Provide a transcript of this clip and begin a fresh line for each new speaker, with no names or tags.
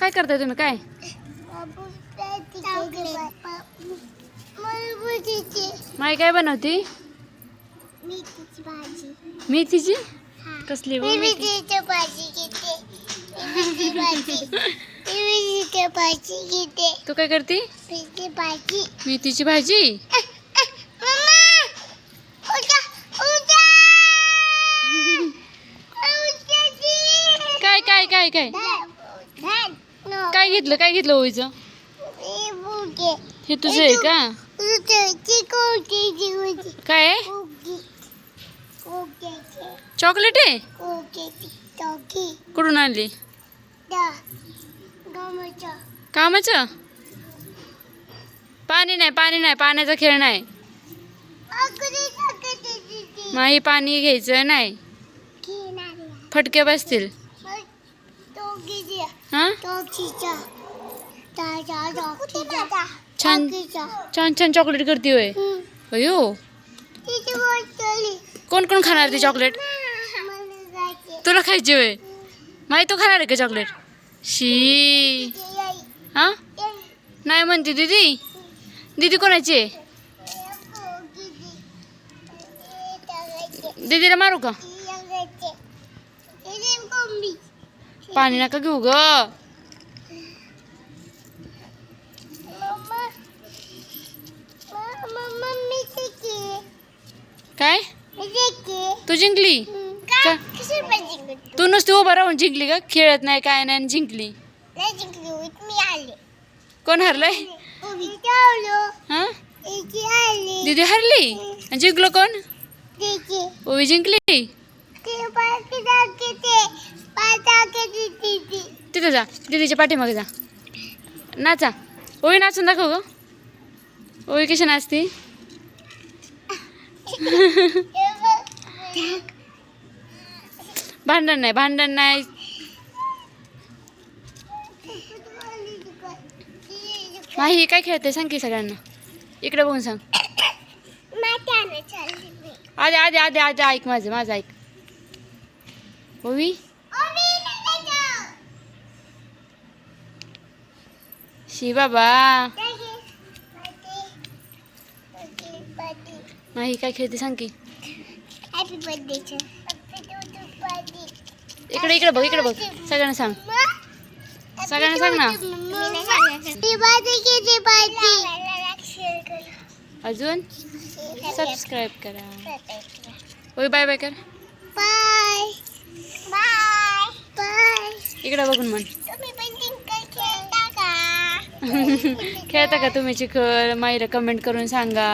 काय करताय तुम्ही? काय? माई काय बनवती?
मेथीची?
कसली तू काय करते?
मेथीची भाजी?
काय काय काय काय? काय घेतलं? काय घेतलं ओळीचं?
बुके.
हे तुझं आहे का? काय चॉकलेट आहे? कुठून आणली? कामाचं? पाणी नाही पाणी नाही पाण्याचा खेळ नाही. माही पाणी घ्यायचं नाही. फटके बसतील. हा छान छान छान चॉकलेट करते होय अयो कोण कोण खाणार ती चॉकलेट तुला खायची होय माही तू खाणार आहे का चॉकलेट शी हा नाही म्हणते दीदी दीदी कोणाची आहे दीदीला मारू का पाणी नका घेऊ ग? काय? तू जिंकली? तू नुसती उभं राहून जिंकली का खेळत नाही काय नाही जिंकली. कोण हरलंय? दीदी हरली? जिंकलो कोण? ओवी जिंकली? तिथं जा. दीदीच्या पाठीमागे जा. नाचा. ओवी नाचून दाखव ग. ओवी कशी नाचती? भांडण नाही भांडण नाही. माही काय खेळते? सांग की सगळ्यांना. इकडे बघून सांग. आधी आधी आधी आधी ऐक माझं माझं ऐक. ओवी? शी बाबा माही काय खेळते सांग की इकडे इकडे बघ इकडे बघ सगळ्यांना सांग सगळ्यांना सांग ना. अजून सबस्क्राईब करा ओवी बाय बाय कर
बाय बाय बाय
इकडे बघून म्हण खेळता का तुम्ही चिखल? माईला कमेंट करून सांगा.